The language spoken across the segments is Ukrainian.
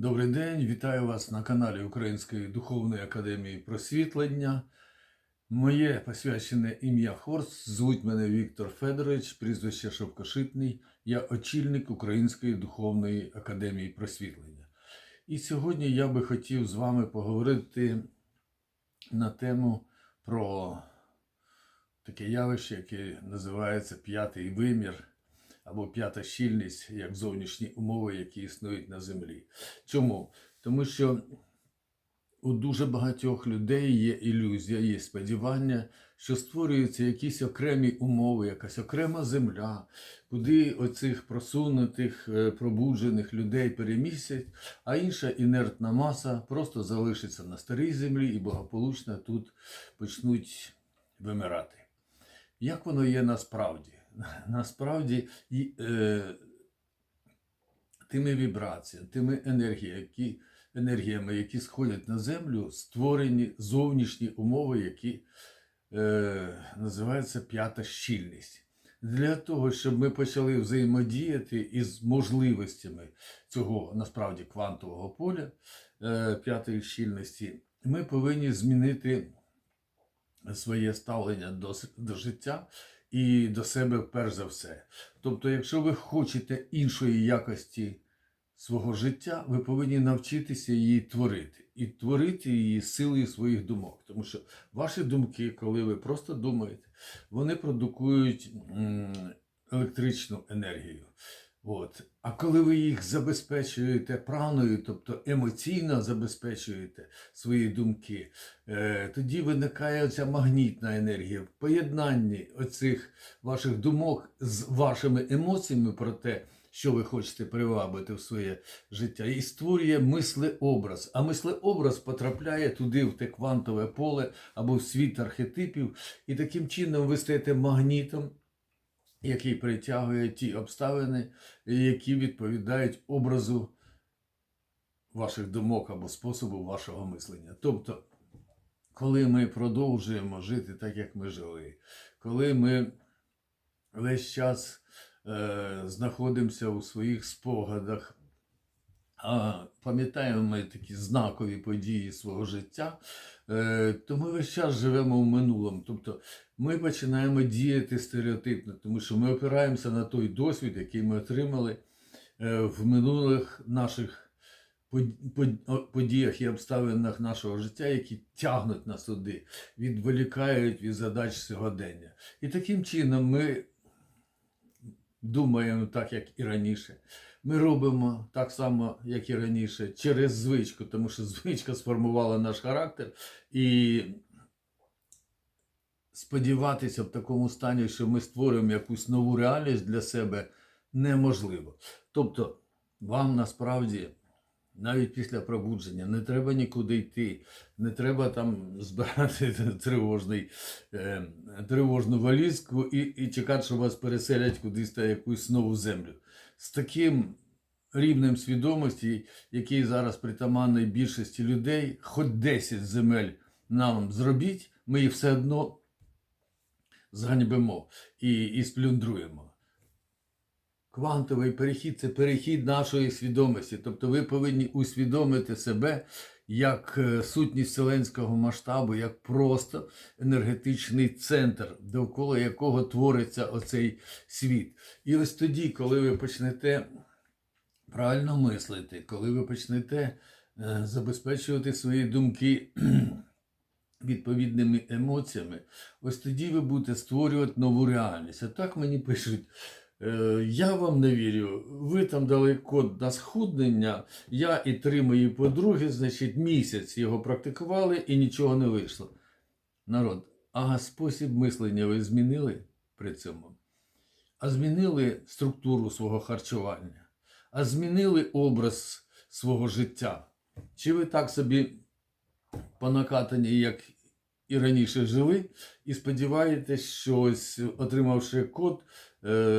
Добрий день, вітаю вас на каналі Української духовної академії просвітлення. Моє посвячене ім'я Хорст. Звуть мене Віктор Федорович, прізвище Шовкошитний. Я очільник Української духовної академії просвітлення. І сьогодні я би хотів з вами поговорити на тему про таке явище, яке називається п'ятий вимір або п'ята щільність як зовнішні умови, які існують на землі. Чому? Тому що у дуже багатьох людей є ілюзія, є сподівання, що створюються якісь окремі умови, якась окрема земля, куди оцих просунутих, е, пробуджених людей перемістять, а інша інертна маса просто залишиться на старій землі і благополучно тут почнуть вимирати. Як воно є насправді? Насправді, і, е, тими вібраціями, тими енергіями, які, енергіями, які сходять на землю, створені зовнішні умови, які е, називаються п'ята щільність. Для того, щоб ми почали взаємодіяти із можливостями цього насправді квантового поля е, п'ятої щільності, ми повинні змінити своє ставлення до, до життя і до себе перш за все. Тобто, якщо ви хочете іншої якості свого життя, ви повинні навчитися її творити. І творити її силою своїх думок. Тому що ваші думки, коли ви просто думаєте, вони продукують електричну енергію. От. А коли ви їх забезпечуєте праною, тобто емоційно забезпечуєте свої думки, е, тоді виникає ця магнітна енергія в поєднанні оцих ваших думок з вашими емоціями про те, що ви хочете привабити в своє життя, і створює мислеобраз. А мислеобраз потрапляє туди, в те квантове поле або в світ архетипів, і таким чином ви стаєте магнітом який притягує ті обставини, які відповідають образу ваших думок або способу вашого мислення. Тобто, коли ми продовжуємо жити так, як ми жили, коли ми весь час е, знаходимося у своїх спогадах, пам'ятаємо ми такі знакові події свого життя, е, то ми весь час живемо в минулому. Тобто ми починаємо діяти стереотипно, тому що ми опираємося на той досвід, який ми отримали е, в минулих наших подіях і обставинах нашого життя, які тягнуть нас туди, відволікають від задач сьогодення. І таким чином ми думаємо так, як і раніше. Ми робимо так само, як і раніше, через звичку, тому що звичка сформувала наш характер. І сподіватися в такому стані, що ми створимо якусь нову реальність для себе, неможливо. Тобто, вам насправді. Навіть після пробудження не треба нікуди йти, не треба там збирати тривожний, е, тривожну валізку і, і чекати, що вас переселять кудись на якусь нову землю. З таким рівнем свідомості, який зараз притаманний більшості людей, хоч 10 земель нам зробіть, ми їх все одно зганьбимо і, і сплюндруємо. Квантовий перехід це перехід нашої свідомості. Тобто ви повинні усвідомити себе як е, сутність вселенського масштабу, як просто енергетичний центр, довкола якого твориться оцей світ. І ось тоді, коли ви почнете правильно мислити, коли ви почнете е, забезпечувати свої думки відповідними емоціями, ось тоді ви будете створювати нову реальність. А так мені пишуть. «Е, Я вам не вірю. Ви там дали код на схуднення. Я і три мої подруги, значить, місяць його практикували і нічого не вийшло. Народ, а спосіб мислення ви змінили при цьому? А змінили структуру свого харчування, а змінили образ свого життя. Чи ви так собі понакатані, як і раніше жили, і сподіваєтесь, що ось, отримавши код,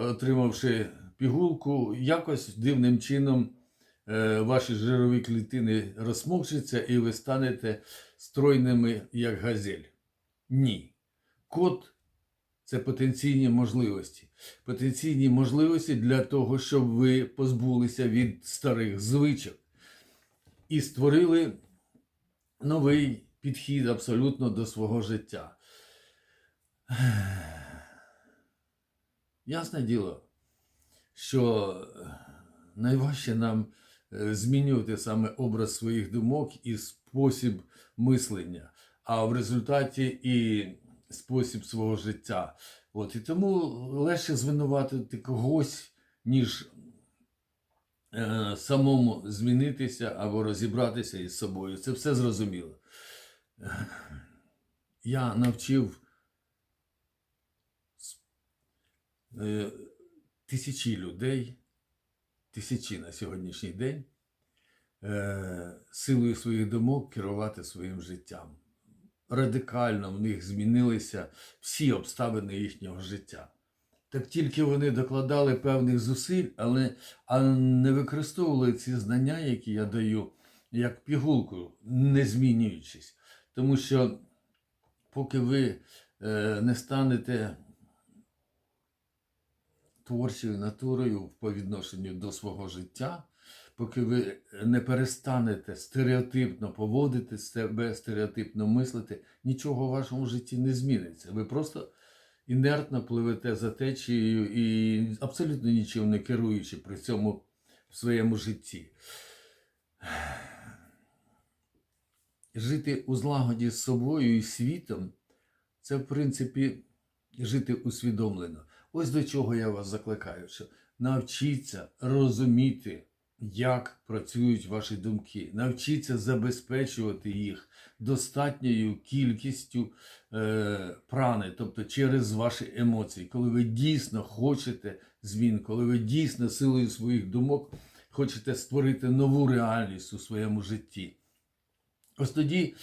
отримавши пігулку, якось дивним чином е, ваші жирові клітини розмокчаться і ви станете стройними, як газель. Ні. Код це потенційні можливості. Потенційні можливості для того, щоб ви позбулися від старих звичок. і створили новий підхід абсолютно до свого життя. Ясне діло, що найважче нам е, змінювати саме образ своїх думок і спосіб мислення, а в результаті і спосіб свого життя. От, і тому легше звинуватити когось, ніж е, самому змінитися або розібратися із собою. Це все зрозуміло. Я навчив е, тисячі людей, тисячі на сьогоднішній день, е, силою своїх думок керувати своїм життям. Радикально в них змінилися всі обставини їхнього життя. Так тільки вони докладали певних зусиль, але а не використовували ці знання, які я даю, як пігулку, не змінюючись. Тому що поки ви е, не станете творчою натурою по відношенню до свого життя, поки ви не перестанете стереотипно поводити себе, стереотипно мислити, нічого в вашому житті не зміниться. Ви просто інертно пливете за течією і абсолютно нічим не керуючи при цьому в своєму житті. Жити у злагоді з собою і світом це, в принципі, жити усвідомлено. Ось до чого я вас закликаю, що навчіться розуміти, як працюють ваші думки, навчіться забезпечувати їх достатньою кількістю е, прани, тобто через ваші емоції, коли ви дійсно хочете змін, коли ви дійсно силою своїх думок хочете створити нову реальність у своєму житті. Ось тоді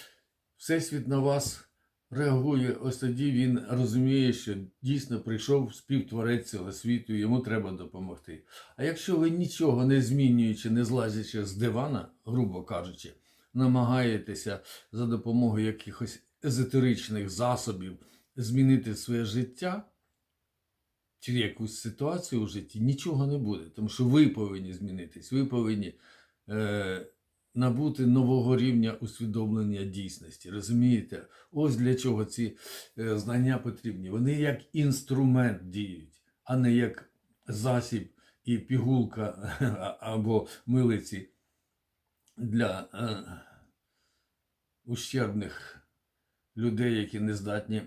Всесвіт на вас реагує, ось тоді він розуміє, що дійсно прийшов співтворець цього світу, йому треба допомогти. А якщо ви нічого не змінюючи, не злазячи з дивана, грубо кажучи, намагаєтеся за допомогою якихось езотеричних засобів змінити своє життя чи якусь ситуацію у житті, нічого не буде. Тому що ви повинні змінитись, ви повинні. Е- набути нового рівня усвідомлення дійсності. Розумієте? Ось для чого ці е, знання потрібні. Вони як інструмент діють, а не як засіб і пігулка або милиці для е, ущербних людей, які не здатні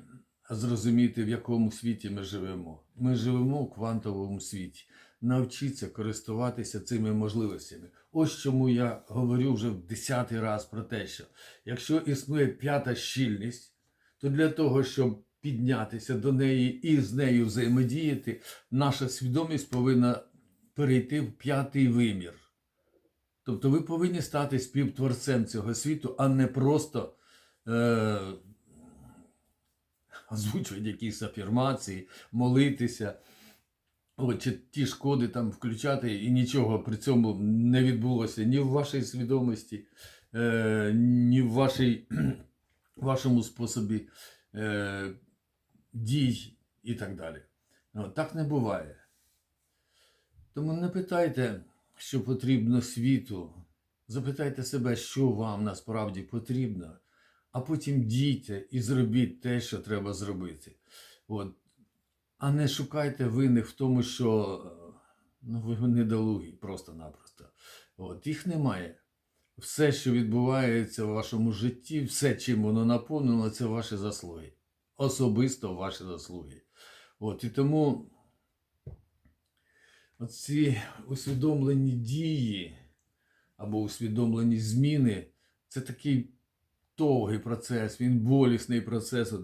зрозуміти, в якому світі ми живемо. Ми живемо в квантовому світі. Навчіться користуватися цими можливостями. Ось чому я говорю вже в десятий раз про те, що якщо існує п'ята щільність, то для того, щоб піднятися до неї і з нею взаємодіяти, наша свідомість повинна перейти в п'ятий вимір. Тобто ви повинні стати співтворцем цього світу, а не просто е- озвучувати якісь афірмації, молитися. Чи ті шкоди там включати, і нічого при цьому не відбулося ні в вашій свідомості, е, ні в вашій, вашому способі е, дій і так далі. От, так не буває. Тому не питайте, що потрібно світу. Запитайте себе, що вам насправді потрібно, а потім дійте і зробіть те, що треба зробити. От. А не шукайте винних в тому, що е, ну, ви недолугі просто-напросто. От, Їх немає. Все, що відбувається в вашому житті, все, чим воно наповнено, це ваші заслуги. Особисто ваші заслуги. От, І тому ці усвідомлені дії або усвідомлені зміни це такий довгий процес, він болісний процес.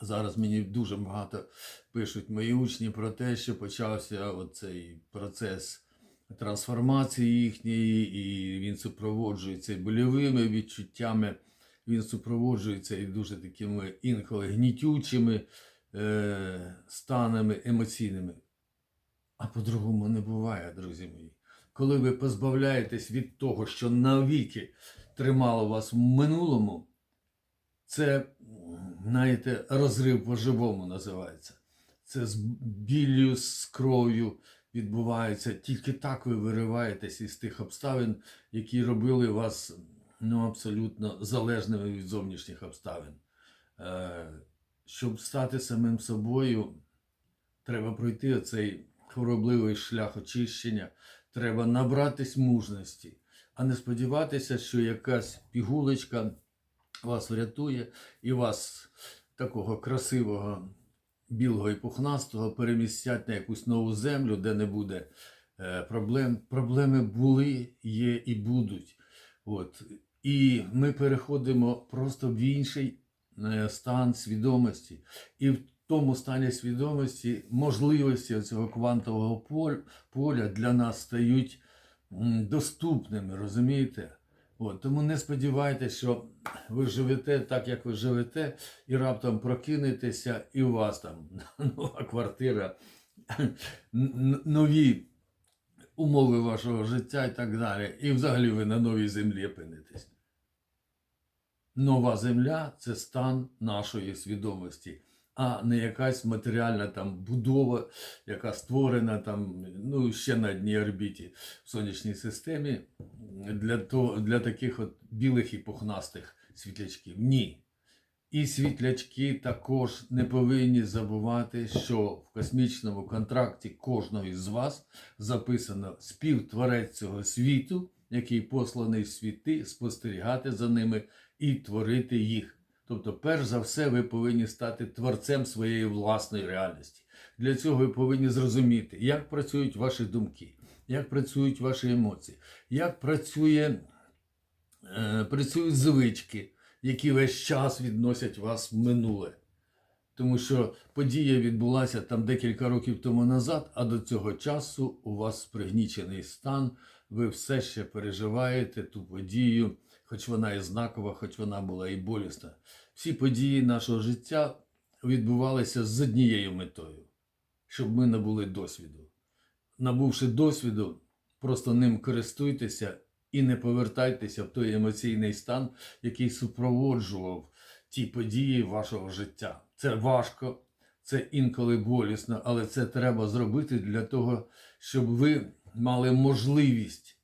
Зараз мені дуже багато пишуть мої учні про те, що почався цей процес трансформації їхньої, і він супроводжується больовими відчуттями, він супроводжується і дуже такими інколи гнітючими е, станами емоційними. А по-другому не буває, друзі мої. Коли ви позбавляєтесь від того, що навіки тримало вас в минулому, це знаєте, розрив по-живому називається. Це з біллю, з кров'ю відбуваються. Тільки так ви вириваєтесь із тих обставин, які робили вас ну, абсолютно залежними від зовнішніх обставин. Е, Щоб стати самим собою, треба пройти цей хворобливий шлях очищення, треба набратись мужності, а не сподіватися, що якась пігулочка вас врятує і вас такого красивого, білого і пухнастого перемістять на якусь нову землю, де не буде е, проблем. Проблеми були, є і будуть. От. І ми переходимо просто в інший е, стан свідомості. І в тому стані свідомості можливості цього квантового поля для нас стають доступними, розумієте? От, тому не сподівайтеся, що ви живете так, як ви живете, і раптом прокинетеся, і у вас там нова квартира, нові умови вашого життя і так далі. І взагалі ви на новій землі опинитесь. Нова земля це стан нашої свідомості, а не якась матеріальна там будова, яка створена там, ну, ще на одній орбіті в сонячній системі для, того, для таких от білих і пухнастих світлячків. Ні. І світлячки також не повинні забувати, що в космічному контракті кожного із вас записано співтворець цього світу, який посланий в світи, спостерігати за ними і творити їх. Тобто, перш за все, ви повинні стати творцем своєї власної реальності. Для цього ви повинні зрозуміти, як працюють ваші думки, як працюють ваші емоції, як працює, е, працюють звички, які весь час відносять вас в минуле. Тому що подія відбулася там декілька років тому назад, а до цього часу у вас пригнічений стан, ви все ще переживаєте ту подію, хоч вона і знакова, хоч вона була і болісна. Всі події нашого життя відбувалися з однією метою, щоб ми набули досвіду. Набувши досвіду, просто ним користуйтеся і не повертайтеся в той емоційний стан, який супроводжував ті події вашого життя. Це важко, це інколи болісно, але це треба зробити для того, щоб ви мали можливість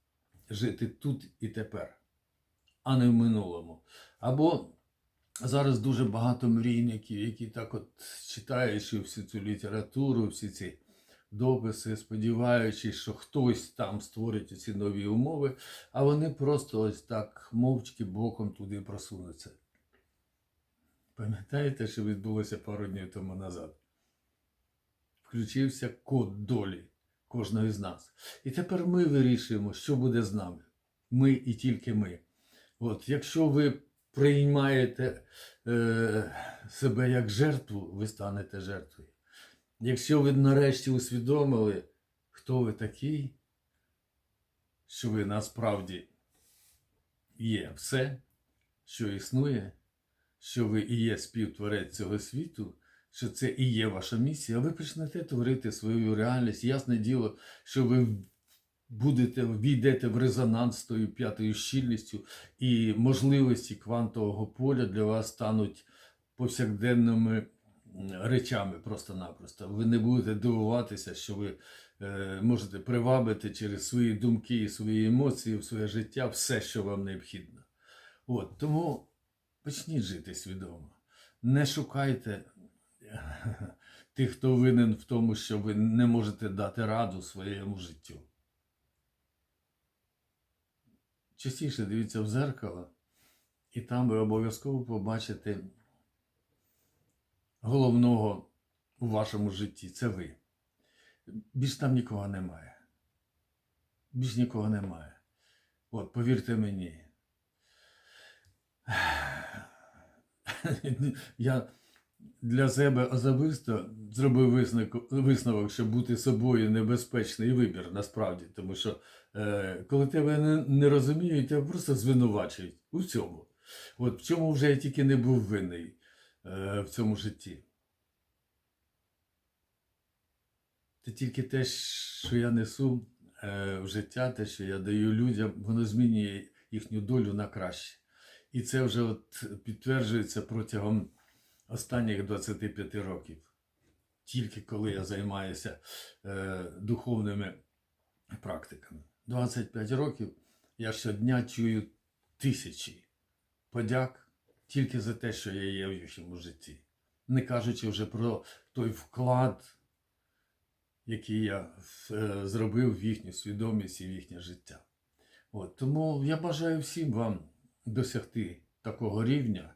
жити тут і тепер, а не в минулому. Або зараз дуже багато мрійників, які так от читаючи всю цю літературу, всі ці дописи, сподіваючись, що хтось там створить ці нові умови, а вони просто ось так мовчки боком туди просунуться. Пам'ятаєте, що відбулося пару днів тому назад? Включився код долі кожного з нас. І тепер ми вирішуємо, що буде з нами. Ми і тільки ми. От, якщо ви приймаєте е, себе як жертву, ви станете жертвою. Якщо ви нарешті усвідомили, хто ви такий, що ви насправді є все, що існує, що ви і є співтворець цього світу, що це і є ваша місія, ви почнете творити свою реальність. Ясне діло, що ви будете війдете в резонанс з тою п'ятою щільністю, і можливості квантового поля для вас стануть повсякденними речами просто-напросто. Ви не будете дивуватися, що ви е, можете привабити через свої думки і свої емоції в своє життя все, що вам необхідно. От, тому почніть жити свідомо. Не шукайте тих, хто винен в тому, що ви не можете дати раду своєму життю. Частіше дивіться в зеркало, і там ви обов'язково побачите головного у вашому житті це ви. Більш там нікого немає. Більш нікого немає. От, повірте мені. Я для себе особисто зробив висновок, що бути собою небезпечний вибір насправді. Тому що е, коли тебе не, не розуміють, тебе просто звинувачують у всьому. От в чому вже я тільки не був винний е, в цьому житті. Це тільки те, що я несу е, в життя, те, що я даю людям, воно змінює їхню долю на краще. І це вже от підтверджується протягом останніх 25 років. тільки коли я займаюся е, духовними практиками. 25 років я щодня чую тисячі подяк тільки за те, що я є в їхньому житті. Не кажучи вже про той вклад, який я е, зробив в їхню свідомість і в їхнє життя. От, тому я бажаю всім вам досягти такого рівня.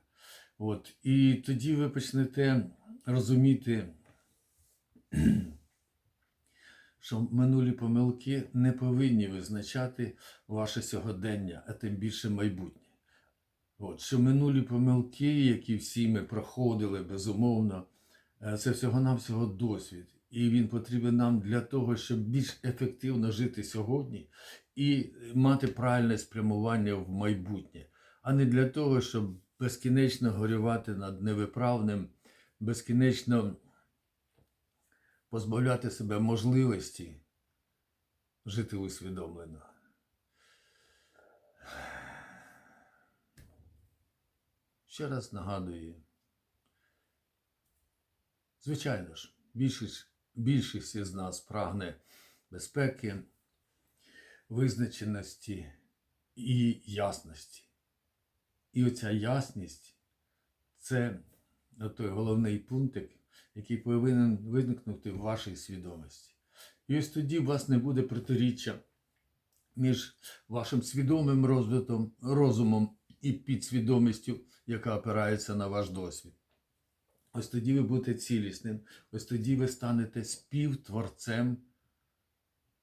От, і тоді ви почнете розуміти, що минулі помилки не повинні визначати ваше сьогодення, а тим більше майбутнє. От, що минулі помилки, які всі ми проходили, безумовно, е, це всього-навсього досвід. І він потрібен нам для того, щоб більш ефективно жити сьогодні і мати правильне спрямування в майбутнє, а не для того, щоб безкінечно горювати над невиправним, безкінечно позбавляти себе можливості жити усвідомлено. Ще раз нагадую, звичайно ж, більшість, більшість із нас прагне безпеки, визначеності і ясності. І оця ясність це той головний пунктик, який повинен виникнути в вашій свідомості. І ось тоді у вас не буде протиріччя між вашим свідомим розвитом, розумом і підсвідомістю, яка опирається на ваш досвід. Ось тоді ви будете цілісним, ось тоді ви станете співтворцем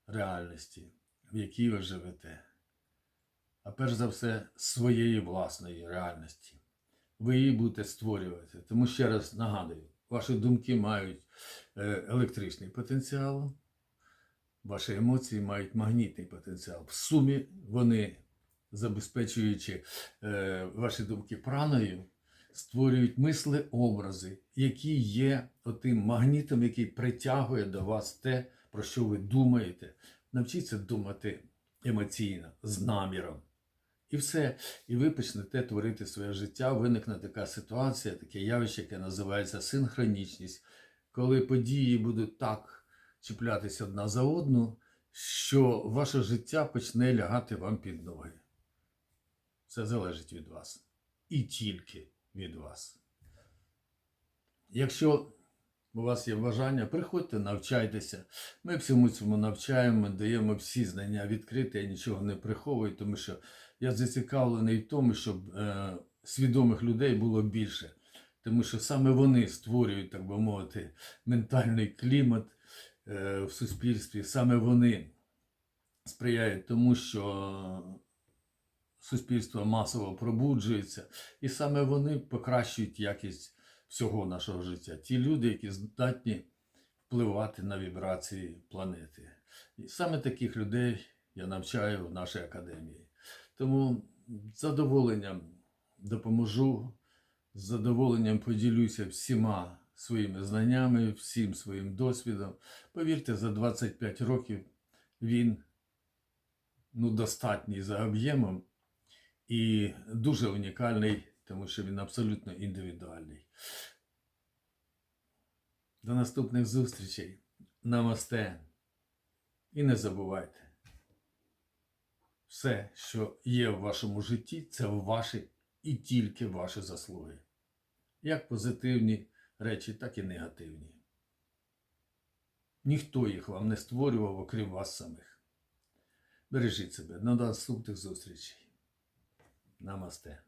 реальності, в якій ви живете. А перш за все, своєї власної реальності. Ви її будете створювати. Тому ще раз нагадую, ваші думки мають е, електричний потенціал, ваші емоції мають магнітний потенціал. В сумі вони, забезпечуючи е, ваші думки праною, створюють мисли образи, які є отим магнітом, який притягує до вас те, про що ви думаєте. Навчіться думати емоційно, з наміром. І все. І ви почнете творити своє життя. Виникне така ситуація, таке явище, яке називається синхронічність, коли події будуть так чіплятися одна за одну, що ваше життя почне лягати вам під ноги. Це залежить від вас. І тільки від вас. Якщо у вас є бажання, приходьте, навчайтеся. Ми всьому цьому навчаємо, даємо всі знання відкрити, я нічого не приховую, тому що я зацікавлений в тому, щоб е, свідомих людей було більше. Тому що саме вони створюють, так би мовити, ментальний клімат е, в суспільстві, саме вони сприяють тому, що суспільство масово пробуджується, і саме вони покращують якість всього нашого життя. Ті люди, які здатні впливати на вібрації планети. І саме таких людей я навчаю в нашій академії. Тому з задоволенням допоможу, з задоволенням поділюся всіма своїми знаннями, всім своїм досвідом. Повірте, за 25 років він ну, достатній за об'ємом і дуже унікальний, тому що він абсолютно індивідуальний. До наступних зустрічей. Намасте. І не забувайте. Все, що є в вашому житті, це ваші і тільки ваші заслуги. Як позитивні речі, так і негативні. Ніхто їх вам не створював, окрім вас самих. Бережіть себе. До наступних зустрічей. Намасте.